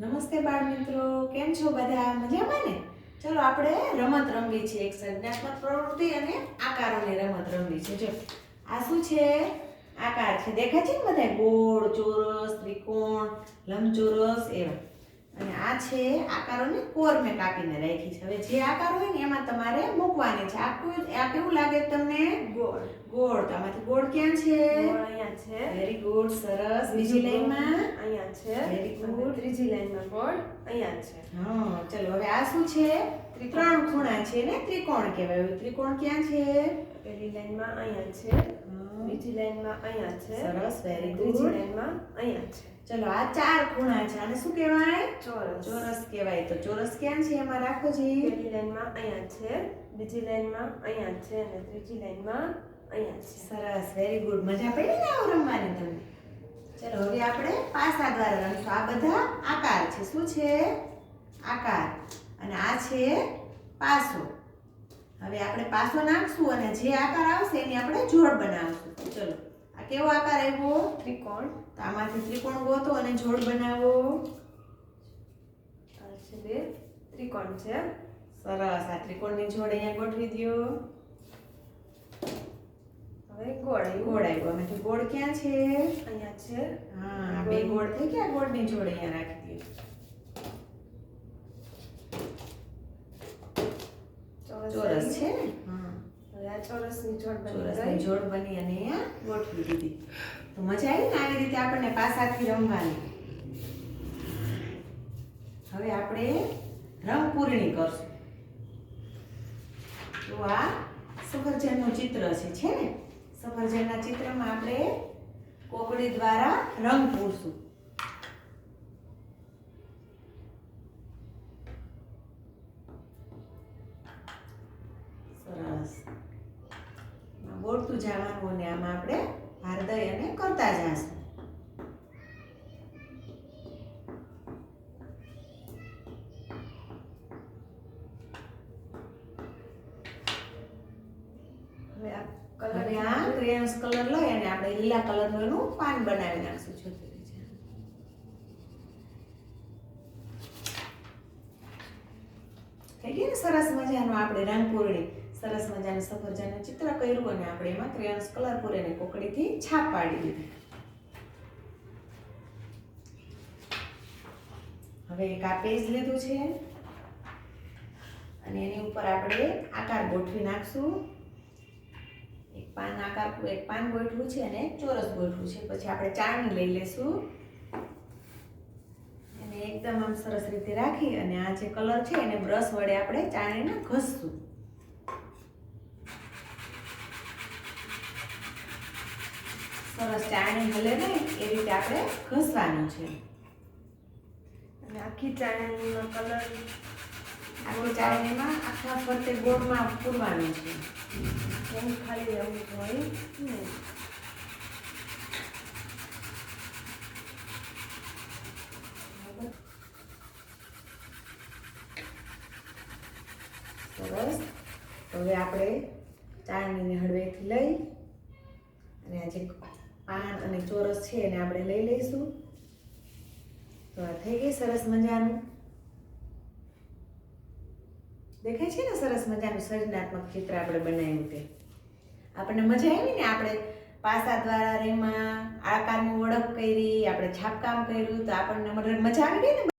નમસ્તે બાળ મિત્રો, કેમ છો બધા? મજામાં ને? ચલો આપણે રમત રમવી છે એક સંજ્ઞાત્મક પ્રવૃત્તિ અને આકારોની રમત રમવી છે. જો, આ શું છે? આકાર છે. દેખાય છે ને બધા ગોળ, ચોરસ, ત્રિકોણ, લંબચોરસ, એવા. અને આ છે આકારોને કોર મેં કાપીને રાખી છે. હવે જે આકાર હોય ને એમાં તમારે મૂકવાની છે. આ આ કેવું લાગે તમને? ગોળ. ગોળ. તો આમાંથી ગોળ ક્યાં છે? અહીંયા છે. વેરી ગુડ સરસ. બીજી લાઈનમાં? અહીંયા છે. વેરી ગુડ ત્રીજી લાઈનમાં ગોળ અહીંયા છે. હા ચલો હવે આ શું છે? ત્રણ ખૂણા છે ને? ત્રિકોણ કહેવાય. ત્રિકોણ ક્યાં છે? પહેલી લાઈનમાં અહીંયા છે. બીજી લાઈનમાં અહીંયા છે. સરસ વેરી ગુડ ત્રીજી લાઈનમાં અહીંયા છે. ચલો આ ચાર ખૂણા છે. આને શું કહેવાય? ચોરસ. ચોરસ કહેવાય. તો ચોરસ ક્યાં છે? એમાં રાખો છે પહેલી લાઈનમાં અહીંયા છે બીજી લાઈનમાં અહીંયા છે અને ત્રીજી લાઈનમાં અહીંયા છે. સરસ વેરી ગુડ મજા પડી ને આવું રમવાની તમને? ચલો હવે આપણે પાસા દ્વારા રમશું. આ બધા આકાર છે. શું છે? આકાર. અને આ છે પાસો. હવે આપણે પાસો નાખશું અને જે આકાર આવશે એની આપણે જોડ બનાવશું. ચલો. આ કેવો આકાર આવ્યો ત્રિકોણ. તો આમાંથી ત્રિકોણ ગોતો અને જોડ બનાવો. બે ત્રિકોણ છે. સરસ. આ ત્રિકોણની જોડ અહીંયા ગોઠવી દો હવે ગોળ. ગોળ આવ્યો આમાંથી ગોળ ક્યાં છે? અહીંયા છે. હા બે ગોળ થઈ ગયા. ગોળની જોડ અહીંયા રાખી દો ચોરસ છે? ને ચોરસની જોડ બની ગઈ. જોડ બની અને ગોઠવી દીધી. તો મજા આવી ને આવી રીતે આપણને પાસાથી રમવાની. હવે આપણે રંગ પૂરણી કરશું. તો આ સફરજનનું ચિત્ર છે છે ને? સફરજનના ચિત્રમાં આપણે કોકડી દ્વારા રંગ પૂરશું. બોલતું જવાનું અને આમાં આપણે ભાર દઈ અને કરતા જાશું. હવે કલર આ ક્રેયોન્સ કલર લઈ અને આપણે લીલા કલરનું એનું પાન બનાવી નાખશું છોકરી થઈ ગઈ ને? સરસ મજાનું આપણે રંગ પૂરણી. સરસ મજાનું સફરજનનું ચિત્ર કર્યું અને આપણે એમાં ક્રેયોન્સ કલર પૂરીને કોકડીથી છાપ પાડી દીધી. હવે એક આ પેજ લીધું છે. અને એની ઉપર આપણે આકાર ગોઠવી નાખશું. એક પાન આકાર, એક પાન ગોઠવું છે અને ચોરસ ગોઠવું છે. પછી આપણે ચાણી લઈ લેશું. અને એકદમ આમ સરસ રીતે રાખી અને આ જે કલર છે એને બ્રશ વડે આપણે ચાણીને ઘસશું. સરસ ચાણી હલે ને એ રીતે આપણે ઘસવાનું છે. અને આખી ચાણીનો કલર આખી ચાળણીમાં આખા ફરતે ગોળમાં પૂરવાનું છે. એમ ખાલી રહેવું હોય. ને સરસ. હવે આપણે ચાળણીને હળવેથી લઈ અને આજે પાન અને ચોરસ છે એને આપણે લઈ લઈશું. તો આ થઈ ગઈ સરસ મજાનું. દેખાય છે ને સરસ મજાનું સર્જનાત્મક ચિત્ર આપણે બનાવ્યું તે. આપણને મજા આવી ને આપણે પાસા દ્વારા રેમાં આકારની ઓળખ કરી, આપણે છાપકામ કર્યું, તો આપણને મજા આવી ગઈ ને